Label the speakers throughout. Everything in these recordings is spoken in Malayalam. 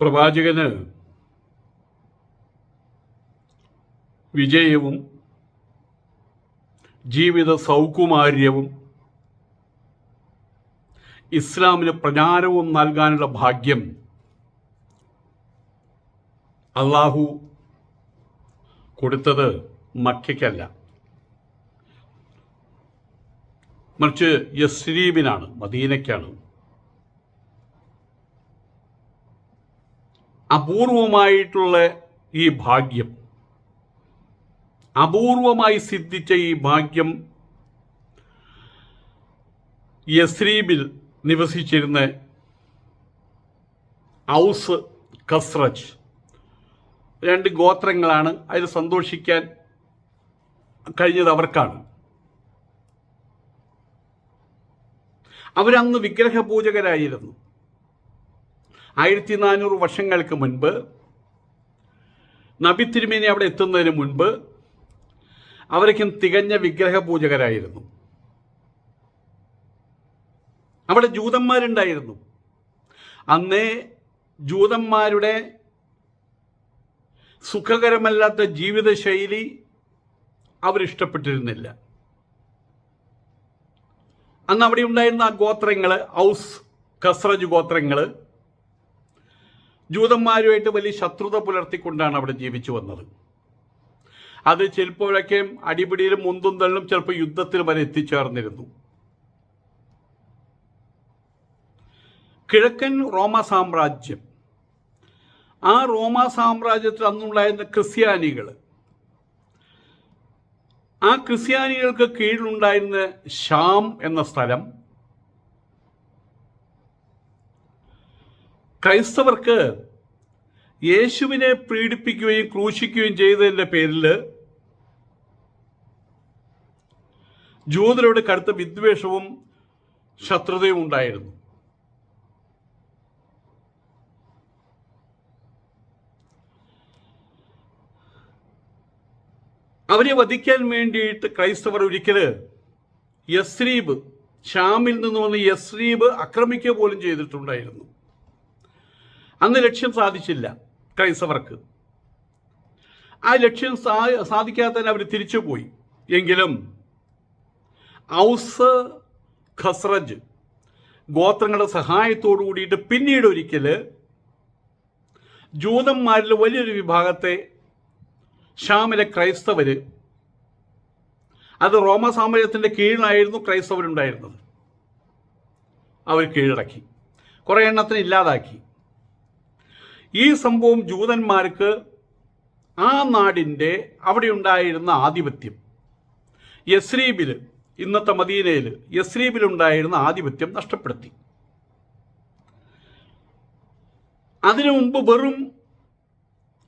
Speaker 1: പ്രവാചകന് വിജയവും ജീവിത സൗകുമാര്യവും ഇസ്ലാമിന് പ്രചാരവും നൽകാനുള്ള ഭാഗ്യം അള്ളാഹു കൊടുത്തത് മക്കയ്ക്കല്ല. മറിച്ച് യസ്രീബിനാണ് മദീനയ്ക്കാണ്. അപൂർവമായിട്ടുള്ള ഈ ഭാഗ്യം. അപൂർവമായി സിദ്ധിച്ച ഈ ഭാഗ്യം യസ്രീബിൽ നിവസിച്ചിരുന്ന ഔസ് കസ്രജ് രണ്ട് ഗോത്രങ്ങളാണ്. അതിൽ സന്തോഷിക്കാൻ കഴിഞ്ഞത് അവർക്കാണ്. അവരന്ന് വിഗ്രഹപൂജകരായിരുന്നു. ആയിരത്തി നാനൂറ് വർഷങ്ങൾക്ക് മുൻപ് നബി തിരുമേനി അവിടെ എത്തുന്നതിന് മുൻപ് അവരൊക്കെ തികഞ്ഞ വിഗ്രഹപൂജകരായിരുന്നു. അവിടെ ജൂതന്മാരുണ്ടായിരുന്നു. അന്നേ ജൂതന്മാരുടെ സുഖകരമല്ലാത്ത ജീവിതശൈലി അവരിഷ്ടപ്പെട്ടിരുന്നില്ല. അന്ന് അവിടെ ഉണ്ടായിരുന്ന ആ ഗോത്രങ്ങൾ ഔസ് ഖസ്രജ് ഗോത്രങ്ങൾ ജൂതന്മാരുമായിട്ട് വലിയ ശത്രുത പുലർത്തിക്കൊണ്ടാണ് അവിടെ ജീവിച്ചു വന്നത്. അത് ചിലപ്പോഴൊക്കെ അടിപിടിയിലും മുന്തും തള്ളും ചിലപ്പോൾ യുദ്ധത്തിൽ വരെ എത്തിച്ചേർന്നിരുന്നു. കിഴക്കൻ റോമ സാമ്രാജ്യം. ആ റോമ സാമ്രാജ്യത്തിൽ അന്നുണ്ടായിരുന്ന ക്രിസ്ത്യാനികൾ. ആ ക്രിസ്ത്യാനികൾക്ക് കീഴിലുണ്ടായിരുന്ന ഷാം എന്ന സ്ഥലം ക്രൈസ്തവർക്ക് യേശുവിനെ പീഡിപ്പിക്കുകയും ക്രൂശിക്കുകയും ചെയ്തതിന്റെ പേരിൽ ജൂതരോട് കടുത്ത വിദ്വേഷവും ശത്രുതയും ഉണ്ടായിരുന്നു. അവരെ വധിക്കാൻ വേണ്ടിയിട്ട് ക്രൈസ്തവർ ഒരിക്കൽ യസ്രീബ് ഷാമിൽ നിന്ന് വന്ന് യസ്രീബ് ആക്രമിക്കുക പോലും ചെയ്തിട്ടുണ്ടായിരുന്നു. അന്ന് ലക്ഷ്യം സാധിച്ചില്ല ക്രൈസ്തവർക്ക്. ആ ലക്ഷ്യം സാ സാധിക്കാത്തതിന് അവർ തിരിച്ചു പോയി. എങ്കിലും ഔസ് ഖസ്രജ് ഗോത്രങ്ങളുടെ സഹായത്തോടു കൂടിയിട്ട് പിന്നീട് ഒരിക്കൽ ജൂതന്മാരിൽ വലിയൊരു വിഭാഗത്തെ ഷാമിലെ ക്രൈസ്തവർ അത് റോമ സാമ്രാജ്യത്തിന്റെ കീഴിലായിരുന്നു ക്രൈസ്തവരുണ്ടായിരുന്നത്. അവർ കീഴടക്കി. കുറേ എണ്ണത്തിന് ഇല്ലാതാക്കി. ഈ സംഭവം ജൂതന്മാർക്ക് ആ നാടിന്റെ അവിടെ ഉണ്ടായിരുന്ന ആധിപത്യം. യസ്രീബിൽ ഇന്നത്തെ മദീനയിൽ യസ്രീബിലുണ്ടായിരുന്ന ആധിപത്യം നഷ്ടപ്പെടുത്തി. അതിനു മുമ്പ് വെറും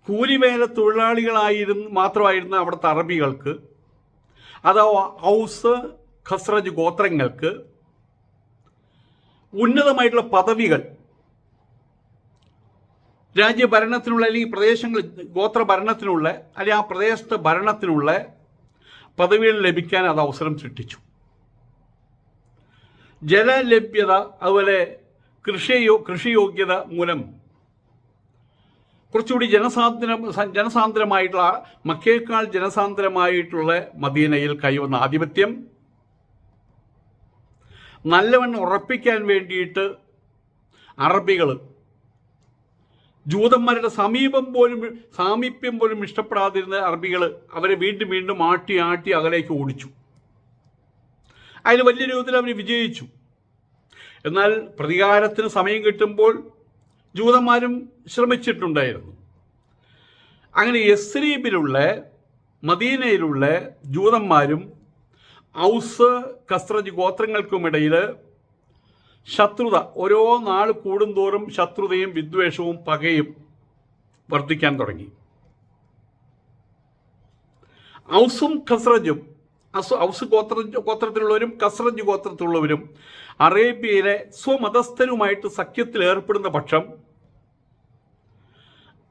Speaker 1: കൂലിവേല തൊഴിലാളികളായിരുന്നു മാത്രമായിരുന്ന അവിടുത്തെ അറബികൾക്ക് അഥവാ ഔസ് ഖസ്രജ് ഗോത്രങ്ങൾക്ക് ഉന്നതമായിട്ടുള്ള പദവികൾ രാജ്യഭരണത്തിനുള്ള അല്ലെങ്കിൽ പ്രദേശങ്ങൾ ഗോത്ര ഭരണത്തിനുള്ള അല്ലെങ്കിൽ ആ പ്രദേശത്തെ ഭരണത്തിനുള്ള പദവികൾ ലഭിക്കാൻ അത് അവസരം സൃഷ്ടിച്ചു. ജലലഭ്യത അതുപോലെ കൃഷിയോ കൃഷിയോഗ്യത മൂലം കുറച്ചുകൂടി ജനസാന്ദ്രം ജനസാന്ദ്രമായിട്ടുള്ള മക്കേക്കാൾ ജനസാന്ദ്രമായിട്ടുള്ള മദീനയിൽ കൈവന്ന ആധിപത്യം. നല്ലവണ്ണം ഉറപ്പിക്കാൻ വേണ്ടിയിട്ട് അറബികൾ ജൂതന്മാരുടെ സമീപം പോലും സാമീപ്യം പോലും ഇഷ്ടപ്പെടാതിരുന്ന അറബികൾ അവരെ വീണ്ടും വീണ്ടും ആട്ടി ആട്ടി അകലേക്ക് ഓടിച്ചു. അതിന് വലിയ രൂപത്തിൽ അവർ വിജയിച്ചു. എന്നാൽ പ്രതികാരത്തിന് സമയം കിട്ടുമ്പോൾ ജൂതന്മാരും ശ്രമിച്ചിട്ടുണ്ടായിരുന്നു. അങ്ങനെ യസ്രീബിലുള്ള മദീനയിലുള്ള ജൂതന്മാരും ഔസ് കസ്രജ് ഗോത്രങ്ങൾക്കുമിടയിൽ ശത്രുത. ഓരോ നാൾ കൂടുന്തോറും ശത്രുതയും വിദ്വേഷവും പകയും വർദ്ധിക്കാൻ തുടങ്ങി. ഔസും ഖസ്രജും അസു ഔസ് ഗോത്ര ഗോത്രത്തിലുള്ളവരും കസ്രജ് ഗോത്രത്തിലുള്ളവരും അറേബ്യയിലെ സ്വമതസ്ഥരുമായിട്ട് സഖ്യത്തിൽ ഏർപ്പെടുന്ന പക്ഷം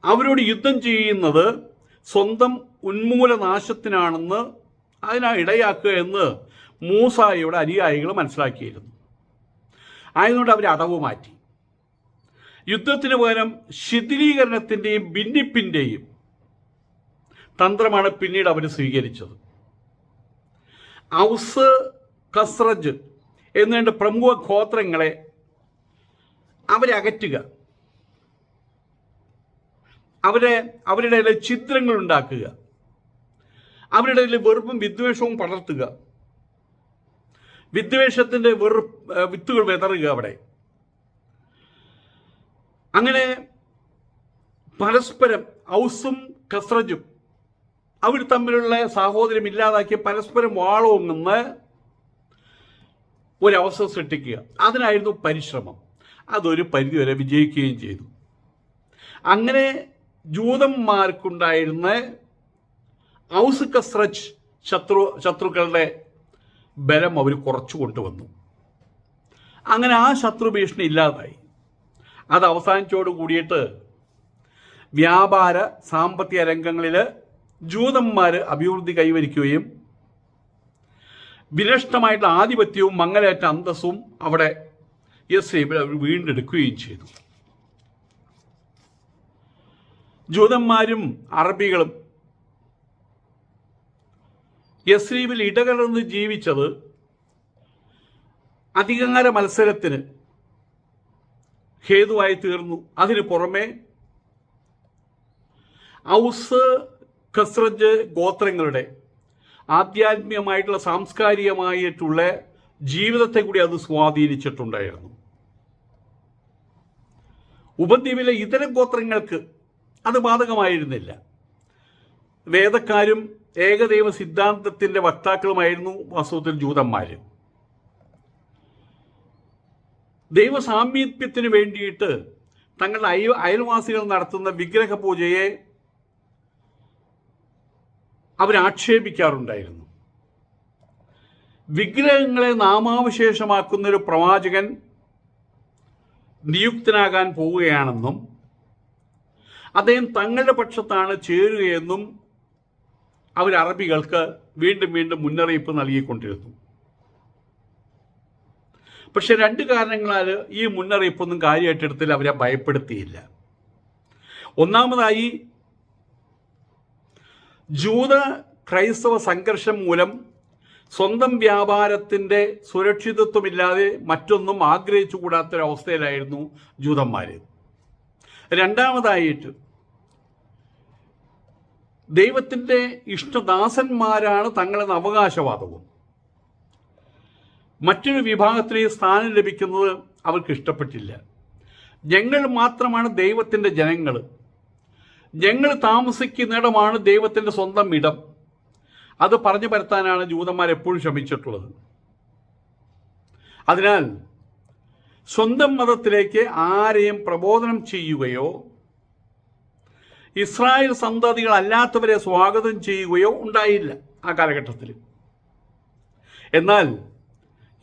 Speaker 1: അവരോട് യുദ്ധം ചെയ്യുന്നത് സ്വന്തം ഉന്മൂലനാശത്തിനാണെന്ന് അതിനാ ഇടയാക്കുക എന്ന് മൂസായിയുടെ അനുയായികൾ മനസ്സിലാക്കിയിരുന്നു. ആയതുകൊണ്ട് അവർ അടവ് മാറ്റി. യുദ്ധത്തിന് പകരം ശിഥിലീകരണത്തിന്റെയും ഭിന്നിപ്പിന്റെയും തന്ത്രമാണ് പിന്നീട് അവർ സ്വീകരിച്ചത്. ഔസ് കസ്രജ് എന്ന പ്രമുഖ ഗോത്രങ്ങളെ അവരെ അകറ്റുക. അവരെ അവരുടെ ചിത്രങ്ങൾ ഉണ്ടാക്കുക. അവരുടെ വെറുപ്പും വിദ്വേഷവും പടർത്തുക. വിദ്വേഷത്തിന്റെ വെറു വിത്തുകൾ വിതറുക അവിടെ. അങ്ങനെ പരസ്പരം ഔസും കസ്രജും അവർ തമ്മിലുള്ള സാഹോദര്യം ഇല്ലാതാക്കി പരസ്പരം വാളോങ്ങുന്ന ഒരവസ്ഥ സൃഷ്ടിക്കുക. അതിനായിരുന്നു പരിശ്രമം. അതൊരു പരിധിവരെ വിജയിക്കുകയും ചെയ്തു. അങ്ങനെ ജൂതന്മാർക്കുണ്ടായിരുന്ന ഔസ് കസ്രജ് ശത്രു ശത്രുക്കളുടെ ബലം അവർ കുറച്ചു കൊണ്ടുവന്നു. അങ്ങനെ ആ ശത്രു ഭീഷണി ഇല്ലാതായി. അത് അവസാനിച്ചോട് കൂടിയിട്ട് വ്യാപാര സാമ്പത്തിക രംഗങ്ങളിൽ ജൂതന്മാർ അഭിവൃദ്ധി കൈവരിക്കുകയും വിനഷ്ടമായിട്ടുള്ള ആധിപത്യവും മംഗലേറ്റ അന്തസ്സും അവിടെ യെസ് വീണ്ടെടുക്കുകയും ചെയ്തു. ജൂതന്മാരും അറബികളും യസ്രീബിൽ ഇടകലർന്ന് ജീവിച്ചത് അധികാര മത്സരത്തിന് ഹേതുവായി തീർന്നു. അതിന് പുറമെ ഔസ് ഖസ്രജ് ഗോത്രങ്ങളുടെ ആധ്യാത്മികമായിട്ടുള്ള സാംസ്കാരികമായിട്ടുള്ള ജീവിതത്തെ കൂടി അത് സ്വാധീനിച്ചിട്ടുണ്ടായിരുന്നു. ഉപദ്വീപിലെ ഇതര ഗോത്രങ്ങൾക്ക് അത് ബാധകമായിരുന്നില്ല. വേദക്കാരും ഏകദൈവ സിദ്ധാന്തത്തിന്റെ വക്താക്കളുമായിരുന്നു വാസ്തവത്തിൽ ജൂതന്മാര് ദൈവസാമീപ്യത്തിന് വേണ്ടിയിട്ട് തങ്ങളുടെ അയ അയൽവാസികൾ നടത്തുന്ന വിഗ്രഹ പൂജയെ അവരാക്ഷേപിക്കാറുണ്ടായിരുന്നു വിഗ്രഹങ്ങളെ നാമാവശേഷമാക്കുന്ന ഒരു പ്രവാചകൻ നിയുക്തനാകാൻ പോവുകയാണെന്നും അദ്ദേഹം തങ്ങളുടെ പക്ഷത്താണ് ചേരുകയെന്നും അവർ അറബികൾക്ക് വീണ്ടും വീണ്ടും മുന്നറിയിപ്പ് നൽകിക്കൊണ്ടിരുന്നു. പക്ഷെ രണ്ട് കാരണങ്ങളാൽ ഈ മുന്നറിയിപ്പൊന്നും കാര്യമായിട്ടെടുത്തിൽ അവരെ ഭയപ്പെടുത്തിയില്ല. ഒന്നാമതായി ജൂത ക്രൈസ്തവ സംഘർഷം മൂലം സ്വന്തം വ്യാപാരത്തിന്റെ സുരക്ഷിതത്വമില്ലാതെ മറ്റൊന്നും ആഗ്രഹിച്ചു കൂടാത്തൊരവസ്ഥയിലായിരുന്നു ജൂതന്മാർ രണ്ടാമതായിട്ട് ദൈവത്തിന്റെ ഇഷ്ടദാസന്മാരാണ് തങ്ങളെന്ന അവകാശവാദവും. മറ്റൊരു വിഭാഗത്തിന് സ്ഥാനം ലഭിക്കുന്നത് അവർക്ക് ഇഷ്ടപ്പെട്ടില്ല. ഞങ്ങൾ മാത്രമാണ് ദൈവത്തിന്റെ ജനങ്ങൾ ഞങ്ങൾ താമസിക്കുന്നിടമാണ് ദൈവത്തിന്റെ സ്വന്തം ഇടം. അത് പറഞ്ഞു പരത്താനാണ് ജൂതന്മാർ എപ്പോഴും ശ്രമിച്ചിട്ടുള്ളത്. അതിനാൽ സ്വന്തം മതത്തിലേക്ക് ആരെയും പ്രബോധനം ചെയ്യുകയോ ഇസ്രായേൽ സന്തതികളല്ലാത്തവരെ സ്വാഗതം ചെയ്യുകയോ ഉണ്ടായില്ല ആ കാലഘട്ടത്തിൽ. എന്നാൽ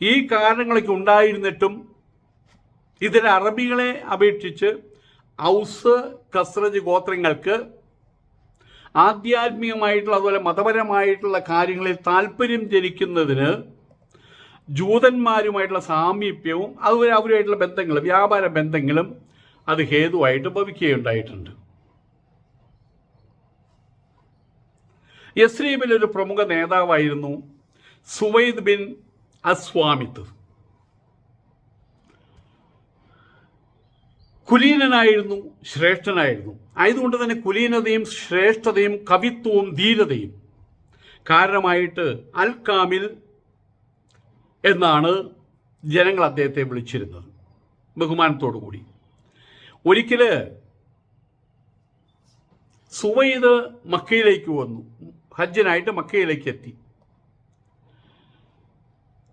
Speaker 1: ഈ കാരണങ്ങളൊക്കെ ഉണ്ടായിരുന്നിട്ടും ഇതിൽ അറബികളെ അപേക്ഷിച്ച് ഔസ് കസ്രജ് ഗോത്രങ്ങൾക്ക് ആധ്യാത്മികമായിട്ടുള്ള അതുപോലെ മതപരമായിട്ടുള്ള കാര്യങ്ങളിൽ താല്പര്യം ജനിക്കുന്നതിന് ജൂതന്മാരുമായിട്ടുള്ള സാമീപ്യവും അതുപോലെ അവരുമായിട്ടുള്ള ബന്ധങ്ങളും വ്യാപാര ബന്ധങ്ങളും അത് ഹേതുവായിട്ട് ഭവിക്കുകയുണ്ടായിട്ടുണ്ട്. യസ്രീബിൽ ഒരു പ്രമുഖ നേതാവായിരുന്നു സുവൈദ് ബിൻ അസ്വാമിത്ത്. കുലീനനായിരുന്നു ശ്രേഷ്ഠനായിരുന്നു. ആയതുകൊണ്ട് തന്നെ കുലീനതയും ശ്രേഷ്ഠതയും കവിത്വവും ധീരതയും. കാരണമായിട്ട് അൽ കാമിൽ എന്നാണ് ജനങ്ങൾ അദ്ദേഹത്തെ വിളിച്ചിരുന്നത്. ബഹുമാനത്തോടു കൂടി. ഒരിക്കൽ സുവൈദ് മക്കയിലേക്ക് വന്നു. ഹജ്ജിനായിട്ട് മക്കയിലേക്ക് എത്തി.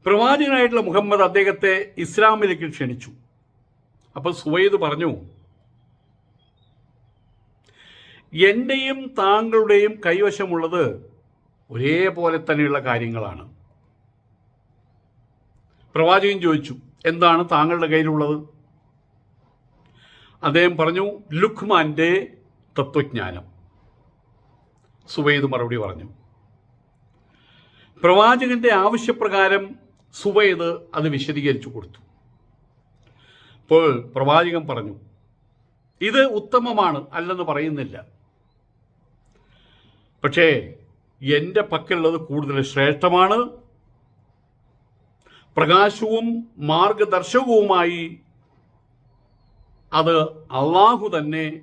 Speaker 1: പ്രവാചകനായിട്ടുള്ള മുഹമ്മദ് അദ്ദേഹത്തെ ഇസ്ലാമിലേക്ക് ക്ഷണിച്ചു. അപ്പോൾ സുവൈദ് പറഞ്ഞു എന്റെയും താങ്കളുടെയും കൈവശമുള്ളത് ഒരേപോലെ തന്നെയുള്ള കാര്യങ്ങളാണ്. പ്രവാചകൻ ചോദിച്ചു എന്താണ് താങ്കളുടെ കയ്യിലുള്ളത്? അദ്ദേഹം പറഞ്ഞു ലുഖ്മാന്റെ തത്വജ്ഞാനം. സുവൈദ് മറുപടി പറഞ്ഞു. പ്രവാചകന്റെ ആവശ്യപ്രകാരം സുവൈദ് അത് വിശദീകരിച്ചു കൊടുത്തു. അപ്പോൾ പ്രവാചകൻ പറഞ്ഞു ഇത് ഉത്തമമാണ് അല്ലെന്ന് പറയുന്നില്ല. പക്ഷേ എന്റെ പക്കലുള്ളത് കൂടുതൽ ശ്രേഷ്ഠമാണ്. പ്രകാശവും മാർഗദർശകവുമായി അത് അള്ളാഹു തന്നെ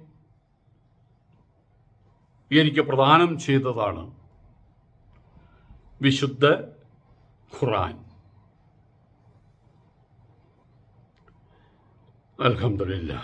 Speaker 1: എനിക്ക് പ്രദാനം ചെയ്തതാണ് വിശുദ്ധ ഖുറാൻ അൽഹംദുലില്ലാ